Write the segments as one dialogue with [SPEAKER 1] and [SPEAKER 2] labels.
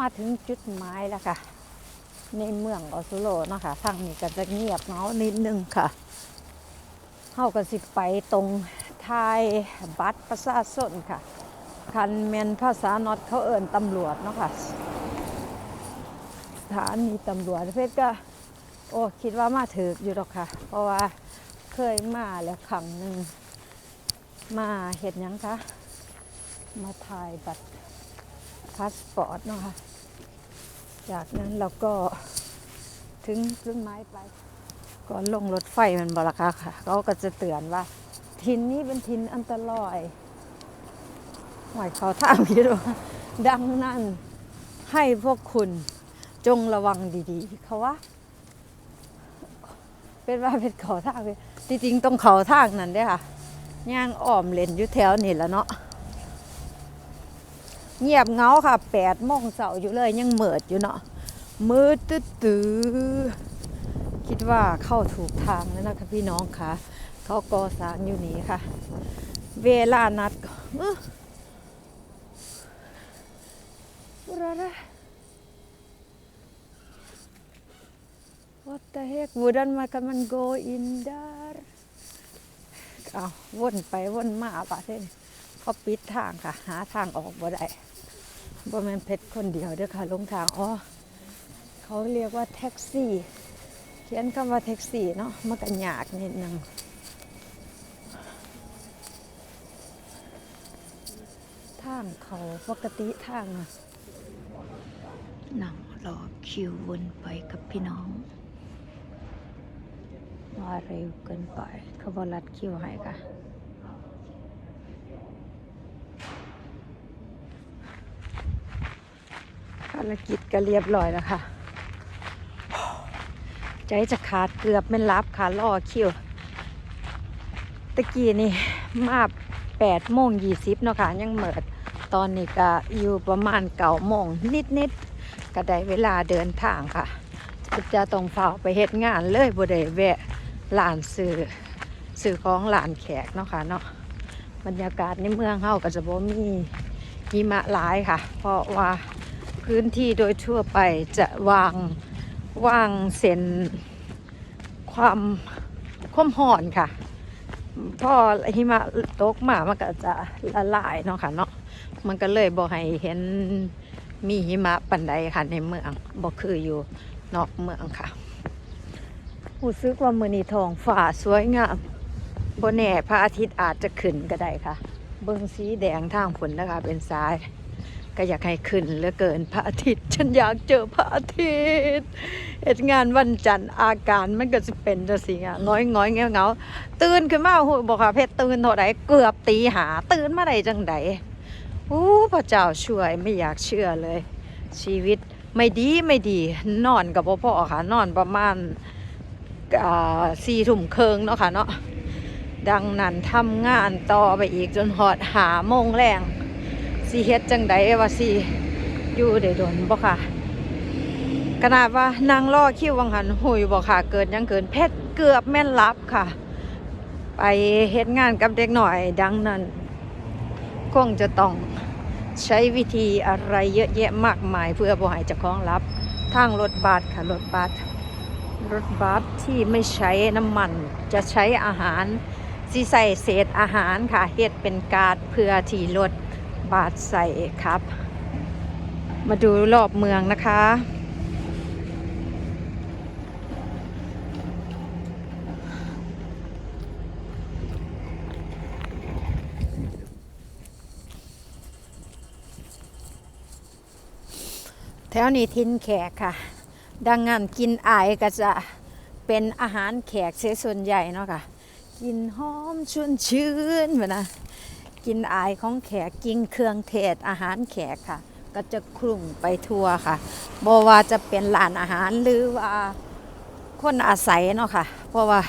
[SPEAKER 1] มาถึงจุดหมายแล้วค่ะ ในเมืองออสโลเนาะคะทางนี้ก็จะเงียบเหงานิดนึงค่ะเข้าก็สิไปตรงทายบัตรประชาชนค่ะคันแมนภาษาน็อตเขาเอิ่นตำรวจเนาะค่ะสถานีตำรวจเพชรก็ โอ้คิดว่ามาถึกอยู่หรอกค่ะ เพราะว่าเคยมาแล้วครั้งหนึ่งมาเห็นยังคะมาถ่ายบัตรพาสปอร์ตเนาะค่ะ จากนั้นเราก็ถึงต้นไม้ไปก่อนลงรถไฟมันบลาคาค่ะเขาก็จะเตือนว่า ทินนี้เป็นทินอันตรายหมายเขาทางพี่ว่าดังนั้นให้พวกคุณจงระวังดีๆ เขาว่า เป็นว่าเป็นเขาทางเลยจริงๆตรงเขาทางนั้นเด้ค่ะย่างอ้อมเลนอยู่แถวนี่แหละเนาะ เงียบเงาค่ะแปดโมงเสาอยู่เลยยังเหมิดอยู่เนาะมืดตื้อตื้อคิดว่าเข้าถูกทางแล้วนะคะพี่น้องค่ะ เขาก่อสร้างอยู่นี่ค่ะ เวลานัดก็อื้ออะระ What the heck wouldn't man kan man go in there เอาวนไปวนมาป่ะเท่น เขาปิดทางค่ะ หาทางออกบ่ได้บ่แมนเพชรคนเดียวเด้อค่ะลงทางอ๋อเขาเรียกว่าแท็กซี่ เขียนคำว่าแท็กซี่เนาะมันก็ยากนิดนึงทางเขาปกติทางอะนั่งรอคิววนไปกับพี่น้องว่าเร็วเกินไปเขาบอรัดคิวให้ค่ะารกิจก็เรียบร้อยแล้วค่ะ ใจจะขาดเกือบไม่รับค่ะล่อคิวตะกี้นี่มาแปดโมงยี่สิบเนาะค่ะยังเหมิดตอนนี้ก็อยู่ประมาณเก้าโมงนิดๆก็ได้เวลาเดินทางค่ะ จะต้องเฝ้าไปเฮ็ดงานเลยบ่ได้แวะร้านซื้อซื้อของร้านแขกเนาะค่ะเนาะบรรยากาศในเมืองเฮาก็จะบ่มีหิมะหลายค่ะ เพราะว่า พื้นที่โดยทั่วไปจะวางวางเส้นความความห่อนค่ะ พอหิมะตกมามันก็จะละลายเนาะค่ะเนาะมันก็เลยบ่ให้เห็นมีหิมะปันใดค่ะในเมืองบ่คืออยู่นอกเมืองค่ะรู้สึกว่ามือนีทองฟ้าสวยงามบ่แน่พระอาทิตย์อาจจะขึ้นก็ได้ค่ะ เบิ่งสีแดงทางฝนนะคะเป็นซ้าย ก็อยากให้ขึ้นเหลือเกินพระอาทิตย์ ฉันอยากเจอพระอาทิตย์เหตุงานวันจันทร์อาการมันก็จะเป็นจะสิงะง้อยง้อยเงาเงาๆตื่นขึ้นมาหูบอกค่ะเพชรตื่นเท่าไหเกือบตีหา ตื่นมาได้จังไดโอ้พระเจ้าช่วยไม่อยากเชื่อเลย ชีวิตไม่ดีไม่ดี นอนกับพ่อค่ะนอนประมาณสี่ทุ่มเคิงเนาะค่ะเนาะดังนั้นทำงานต่อไปอีกจนหอดหาโมงแรง สิเฮ็ดจังใดว่าสิอยู่ได้โดนบ่ค่ะขนาดว่านางล่อคิววังหันหุยบ่ค่ะเกินยังเกินเพชรเกือบแม่นลับค่ะ ไปเฮ็ดงานกับเด็กหน่อยดังนั้นคงจะต้องใช้วิธีอะไรเยอะแยะมากมายเพื่อบ่ให้เจ้าของรับทางรถบัสค่ะรถบัสรถบัสที่ไม่ใช้น้ำมัน จะใช้อาหารสิใส่เศษอาหารค่ะเฮ็ดเป็นการ์ดเพื่อที่รถ บาทใส่ครับ มาดูรอบเมืองนะคะ แถวนี้ทินแขกค่ะ ดังนั้นกินอายก็จะเป็นอาหารแขกเสียส่วนใหญ่เนาะค่ะกกินหอมชุ่นชื้นเหมือนนะ กินอายของแขกกินเครื่องเทศอาหารแขกค่ะ ก็จะคลุ้งไปทั่วค่ะบ่ว่าจะเป็นร้านอาหารหรือว่าคนอาศัยเนาะค่ะ เพราะว่า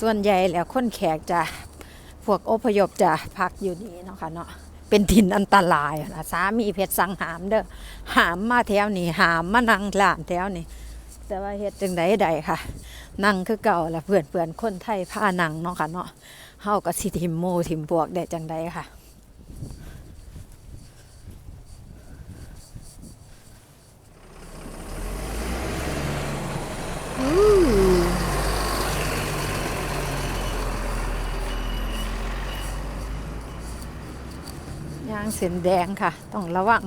[SPEAKER 1] ส่วนใหญ่แล้วคนแขกจะพวกอพยพจะพักอยู่นี่เนาะค่ะเนาะเป็นถิ่นอันตรายนะสามีเพชรสั่งหามเด้อหามมาแถวนี้หามมานั่งร้านแถวนี้แต่ว่าเฮ็ดจังไดใดค่ะ นั่งคือเก่าละเพื่อนเพื่อนๆคนไทยผ้านั่งเนาะค่ะเนาะ เฮาก็สิทิมโมทิมพวกได้จังไดค่ะ ยางเส้นแดงค่ะ ต้องระวัง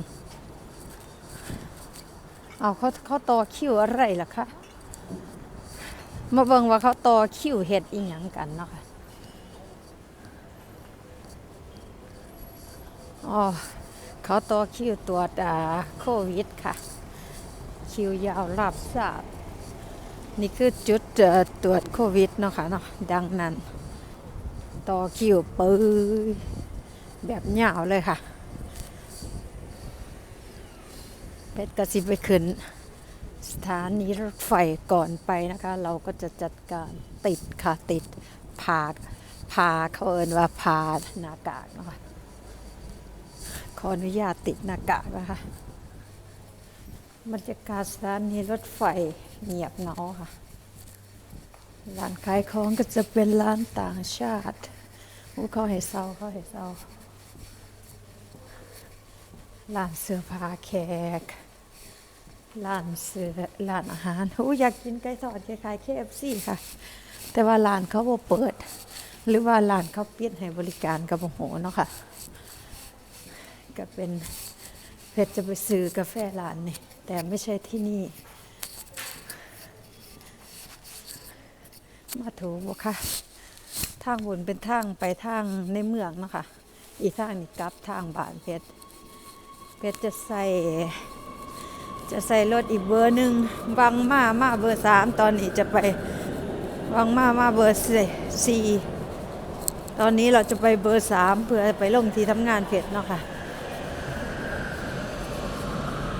[SPEAKER 1] เอาเขาเขาต่อคิวอะไรล่ะคะ มาเบิ่งว่าเขาต่อคิวเฮ็ดอีหยังกันเนาะค่ะ อ๋อเขาต่อคิวตรวจโควิดค่ะ คิวยาวรับทราบ นี่คือจุดตรวจโควิดเนาะค่ะเนาะดังนั้น ต่อคิวปืยแบบยาวเลยค่ะ เพชรกสิบไปขึ้น สถานีรถไฟก่อนไปนะคะ เราก็จะจัดการติดค่ะ ติดผาผาเขาเอินว่าผาหน้ากากนะคะ ขออนุญาตติดหน้ากากนะคะบรรยากาศสถานีรถไฟเงียบเงาค่ะ ร้านขายของก็จะเป็นร้านต่างชาติอู้เขาให้เศร้าเขาให้เศร้าร้านเสื้อผ้าแขกร้านเสื้อร้านอาหารอู้อยากกินไก่ทอดคล้ายๆ KFC ค่ะ แต่ว่าร้านเขาบ่เปิด หรือว่าร้านเขาปิดให้บริการกับโอ้โหเนาะค่ะ ก็เป็นเพชรจะไปซื้อกาแฟร้านนี่แต่ไม่ใช่ที่นี่ มาถูกบ่ค่ะ ทางบนเป็นทางไปทางในเมืองเนาะคะ อีทางนี่กลับทางบ้านเพชรเพชรจะใส่ จะใส่รถอีกเบอร์หนึ่งวังมามาเบอร์สามตอนนี้จะไปวังมามาเบอร์สี่ตอนนี้เราจะไปเบอร์สามเพื่อไปลงที่ทำงานเพชรเนาะค่ะ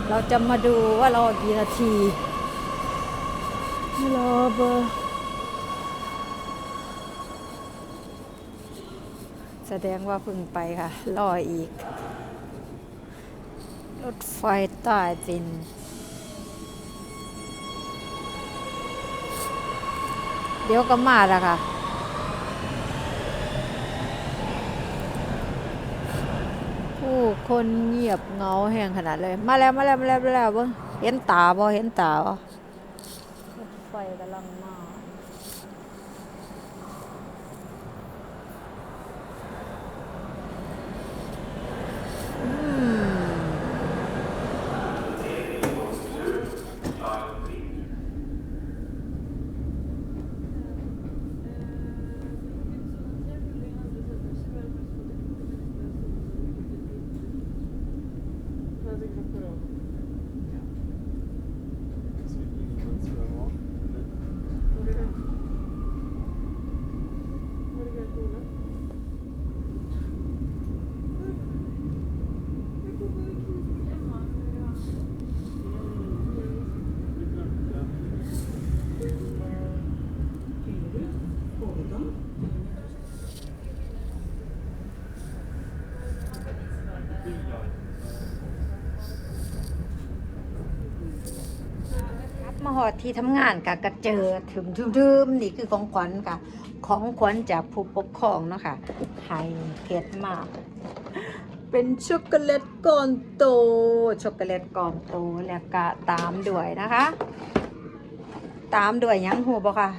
[SPEAKER 1] เราจะมาดูว่ารอกี่นาที รอเบอร์แสดงว่าเพึ่งไปค่ะ รออีก รถไฟใต้ดินเดี๋ยวก็มาแล้วค่ะ ผู้คนเงียบเงาแห่งขนาดเลย มาแล้วมาแล้วมาแล้วมาแล้วเบิ่งเห็นตาบ่เห็นตาบ่ไฟกำลังมา อืมครับมาห อดที่ทำงานกะกระเจอถึมทึมๆนี่คือของขวัญค่ะของขวัญจากผู้ปกครองเนาะค่ะไฮเพชรมาก เป็นช็อกโกแลตก้อนโตช็อกโกแลตก้อนโตแล้วก็ตามด้วยนะคะ ตามด้วยยังหูบ่ค่ะ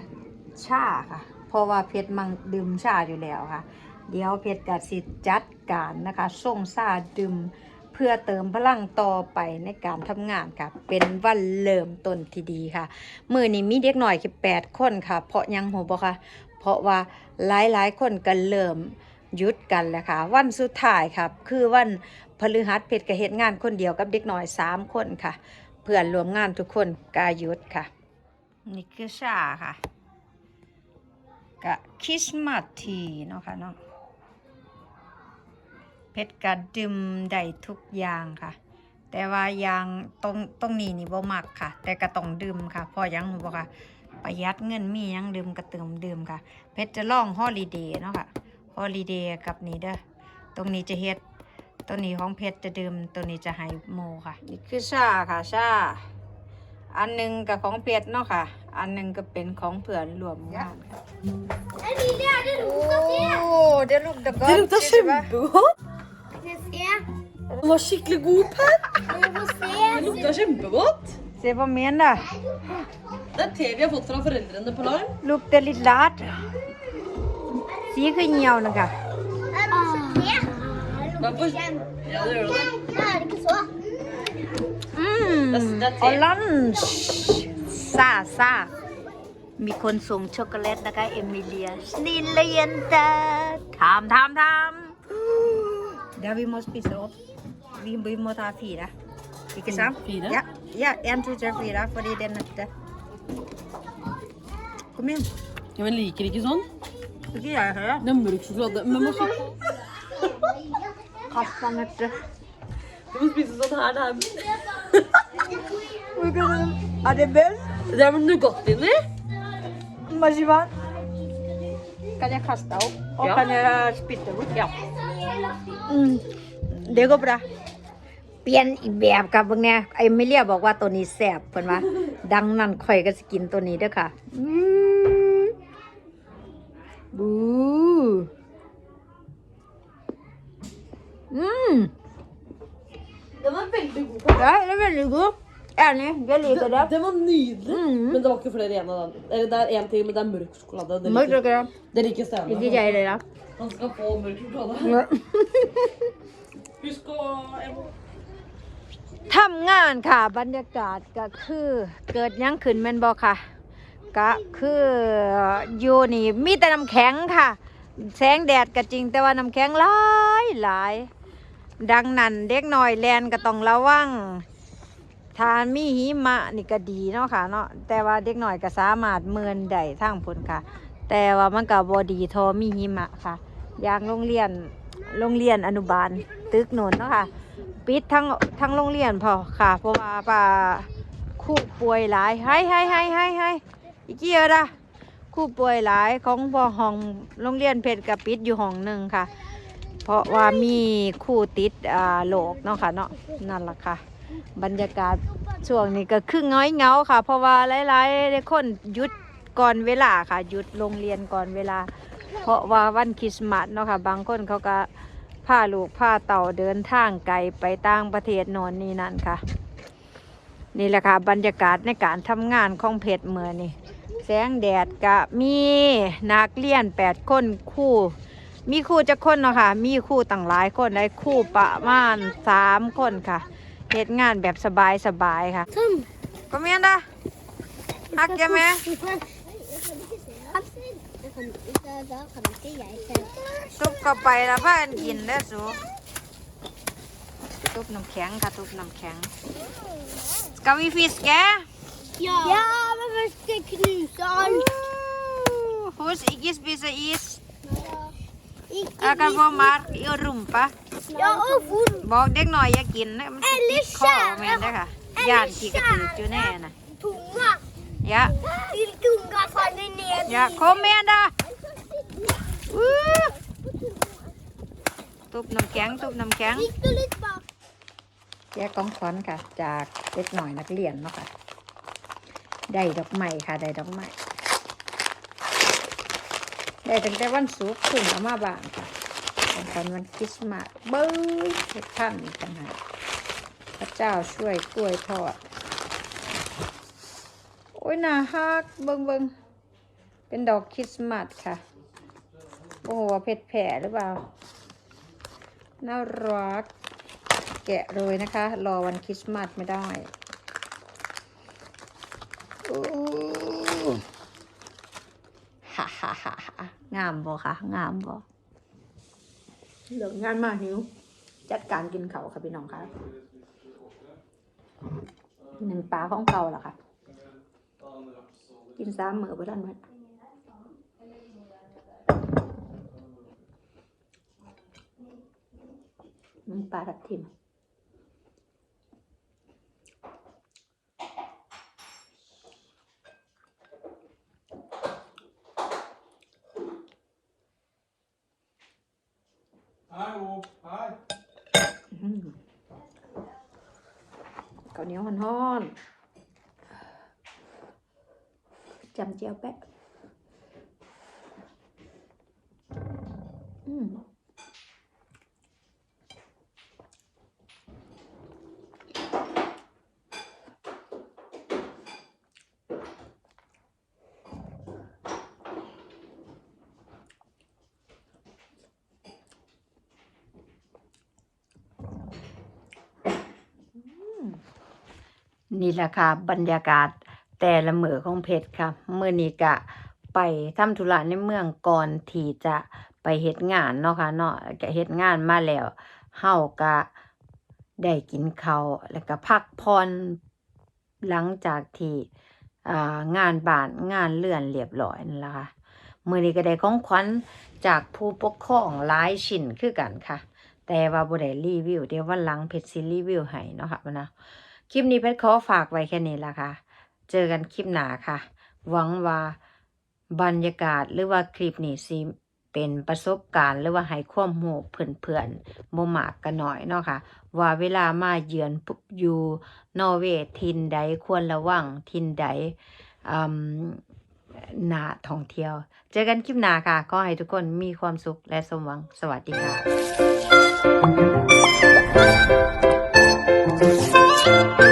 [SPEAKER 1] ชาค่ะ เพราะว่าเพชรมังดื่มชาอยู่แล้วค่ะ เดี๋ยวเพชรกัสิจัดการนะคะส่งชาดื่ม เพื่อเติมพลังต่อไปในการทำงานค่ะ เป็นวันเริ่มต้นที่ดีค่ะ มือนี้มีเด็กหน่อยแค่แปดคนค่ะ เพราะยังหูบ่ค่ะ เพราะว่าหลายๆคนก็เริ่มหยุดกันแล้วค่ะ วันสุดท้ายครับ คือวันพฤหัสเพชรก็เฮ็ดงานคนเดียวกับเด็กหน้อยสามคนค่ะ เพื่อนรวมงานทุกคนกาหยุดค่ะ นี่คือชาค่ะกะคริสต์มาสทีเนาะค่ะเนาะ เพชรกะดื่มได้ทุกอย่างค่ะ แต่ว่าอย่างตรงตรงนี้นี่บ่มักค่ะ แต่ก็ต้องดื่มค่ะเพอยังหนูบอกค่ะ ประหยัดเงินมีหยังดื่มก็เติมดื่มค่ะ เพชรจะล่องฮอลิเดย์เนาะค่ะฮอลิเดย์กับนี่เด้อตรงนี้จะเฮ็ดตัวนี้ของเพชรจะดื่มตัวนี้จะให้โมค่ะนี่คือชาค่ะชาอันหนึงกับของเพชรเนาะค่ะ อันหนึงก็เป็นของเพื่อนรวมงานค่ะ
[SPEAKER 2] Emilia, det lukter det!
[SPEAKER 1] โอ้เดี๋ยวลูกเดี๋ยวก่อน
[SPEAKER 3] Det lukter kjempegodt.
[SPEAKER 2] Vi får se.
[SPEAKER 3] Den var skikkelig god, Per.
[SPEAKER 2] Vi får se.
[SPEAKER 3] Det lukta kjempegodt.
[SPEAKER 1] เซฟเมนด่ะ
[SPEAKER 3] Det er te vi har fått fra foreldrene på Larm.
[SPEAKER 1] ลูกเตลิดลาดสีคือเหี่ยวนะคะ
[SPEAKER 2] Er det masse te?
[SPEAKER 3] Men for... Ja, det gjør det.
[SPEAKER 2] Det er ikke så.
[SPEAKER 1] อืม
[SPEAKER 3] Det er- det er te.
[SPEAKER 1] ออลันช์ซาซามีคนส่งช็อกโกแลตนะคะ เอมิเลียสนิลเยนตาทำทำทำ Ja, vi må spise opp. Vi we moet haar vieren. Ik is
[SPEAKER 3] aan?
[SPEAKER 1] Ja, ja, en to tre fire fordi det er Kom igjen.
[SPEAKER 3] Ja, men liker ikke sånn?
[SPEAKER 1] Ikke jeg heller.
[SPEAKER 3] Det er mørk sjokolade. Men må
[SPEAKER 1] Kast den etter.
[SPEAKER 3] Du må spise sånn her. Det er
[SPEAKER 1] Er det bønn?
[SPEAKER 3] Det er vel Nugatti inni?
[SPEAKER 1] Marsipan. Kan jeg kaste opp? Og
[SPEAKER 3] ja.
[SPEAKER 1] kan jeg spytte bort?
[SPEAKER 3] Ja.
[SPEAKER 1] Mm, det går bra เปลี่ยนอีกแบบค่ะเบิ่งเนี่ยไอ้มิเลียบอกว่าตัวนี้แซ่บเพิ่นว่า ดังนั้นข่อยก็สิกินตัวนี้เด้อค่ะ อืมบูอืม
[SPEAKER 3] Den er veldig god.
[SPEAKER 1] ได้ det er veldig god enig jeg liker det
[SPEAKER 3] Den var nydelig.
[SPEAKER 1] Mhm.
[SPEAKER 3] Men det var ikke flere igjen av den. Eller det er en til, men det er mørk sjokolade. Det
[SPEAKER 1] mørkt
[SPEAKER 3] liker,
[SPEAKER 1] dere
[SPEAKER 3] det liker Steinar.
[SPEAKER 1] ikke jeg det da
[SPEAKER 3] Han skal få mørk sjokolade.
[SPEAKER 1] Ja.
[SPEAKER 3] Husk å... jeg må-
[SPEAKER 1] ทำงานค่ะ บรรยากาศก็คือเกิดหยังขึ้นแม่นบ่ค่ะ ก็คืออยู่นี่มีแต่น้ำแข็งค่ะ แสงแดดก็จริงแต่ว่าน้ำแข็งหลายหลาย ดังนั้นเด็กน้อยแลนก็ต้องระวังถ้ามีหิมะนี่ก็ดีเนาะค่ะเนาะแต่ว่าเด็กน้อยก็สามารถเมินได้ทางพุ่นค่ะ แต่ว่ามันก็บ่ดีเทอมีหิมะค่ะอ ย่างโรงเรียนโรงเรียนอนุบาลตึกโนนเนาะค่ะ ปิดทั้งทั้งโรงเรียนพอค่ะ เพราะว่าป่าคู่ป่วยหลายให้ให้ให้ให้ให้อีกกี่เยอะละคู่ป่วยหลายของพอห้องโรงเรียนเพชรกับปิดอยู่ห้องหนึ่งค่ะ เพราะว่ามีคู่ติดอ่าโรคเนาะค่ะเนาะนั่นแหละค่ะ บรรยากาศช่วงนี้ก็คือง้อยเงาค่ะ เพราะว่าหลายๆคนหยุดก่อนเวลาค่ะหยุดโรงเรียนก่อนเวลา เพราะว่าวันคริสต์มาสเนาะค่ะ บางคนเขาก็พาลูกพาเต่าเดินทางไกลไปต่างประเทศโนอนนี่นั่นค่ะ นี่แหละค่ะ บรรยากาศในการทำงานของเพชรเมื่อนี่แสงแดดกะมีนักเรียนแปดคนครู่ มีครู่จะคนเนาะค่ะ มีครู่ต่างหลายคนได้ครู่ประมาณสามคนค่ะเหตุงานแบบสบายสบายๆค่ะ
[SPEAKER 2] Sånn.
[SPEAKER 1] ก็มีอันดะฮักแกไหม
[SPEAKER 2] Jeg kan ikke, da kan ikke jeg se.
[SPEAKER 1] ซุปเข้าไปแล้วพากันกินได้อสูซุปน้ำแข็งค่ะซุปน้ำแข็ง Skal vi fiske?
[SPEAKER 2] Ja, ja men vi skal knuse alt.
[SPEAKER 1] Hos ikke spise is.
[SPEAKER 2] Ikke
[SPEAKER 1] Jeg kan få mark i rumpa.
[SPEAKER 2] Ja, og hvor?
[SPEAKER 1] บอกเด็กหน่อยอย่ากินนะมันสิติดคอแม่นเด้อค่ะ
[SPEAKER 2] Eller
[SPEAKER 1] ย่านขี้กระตืออยู่แน่น่ะ
[SPEAKER 2] Tunga.
[SPEAKER 1] ยะ
[SPEAKER 2] Vil tunga falle ned
[SPEAKER 1] ยะ kom igjen da อู้ตุบน้ำแข็งตุบน้ำแข็ง
[SPEAKER 2] Gikk du litt bak?
[SPEAKER 1] แยกกองขวัญค่ะ จากเด็กหน่อยนักเรียนเนาะค่ะ ได้ดอกไม้ค่ะ ได้ดอกไม้ ได้ตั้งแต่วันศุกร์ขึ้นเอามาบ้างค่ะของขวัญวันคริสต์มาสเบิ้งเฮ็ดท่านอีกต่างหากพระเจ้าช่วยกล้วยทอดโอ้ยน่าฮักเบิ้งเบิ้งเป็นดอกคริสต์มาสค่ะ โอ้โหเพชรแผ่หรือเปล่า น่ารัก แกะโรยนะคะ รอวันคริสต์มาสไม่ได้ฮ่าฮ่าฮ่าฮ่างามบ่คะงามบ่เหลืองงานมากหิว จัดการกินเขาค่ะพี่น้องค่ะหนึ่งปลาของเก่าเหรอคะ กินสามมือบ่ทันหมดมันปลาดับทิมข้าวเหนียวห่อนๆ จำเจียวแปะอืมนี่แหละค่ะบรรยากาศ แต่ละมือของเพชรค่ะมื่อนี้กะไปทำธุระในเมืองก่อนที่จะไปเฮ็ดงานเนาะค่ะเนาะก็เฮ็ดงานมาแล้วเฮาก็ได้กินข้าวแล้วก็พักผ่อนหลังจากที่งานบานงานเลื่อนเรียบร้อยนั่นละค่ะมือนี้ก็ได้ของขวัญจากผู้ปกครองหลายชิ้นคือกันค่ะ แต่ว่าบ่ได้รีวิว เดี๋ยววันหลังเพชรสิรีวิวให้เนาะค่ะนะคลิปนี้เพชรขอฝากไว้แค่นี้ละค่ะ เจอกันคลิปหนาค่ะ หวังว่าบรรยากาศหรือว่าคลิปนี้สิเป็นประสบการณ์หรือว่าให้ความรู้เพื่อนๆบ่มากกันหน่อยเนาะค่ะ ว่าเวลามาเยือนปุ๊บอยู่นอร์เวย์ทินใดควรระวังทินใดอืมน่าท่องเที่ยว เจอกันคลิปหน้าค่ะ ขอให้ทุกคนมีความสุขและสมหวัง สวัสดีค่ะ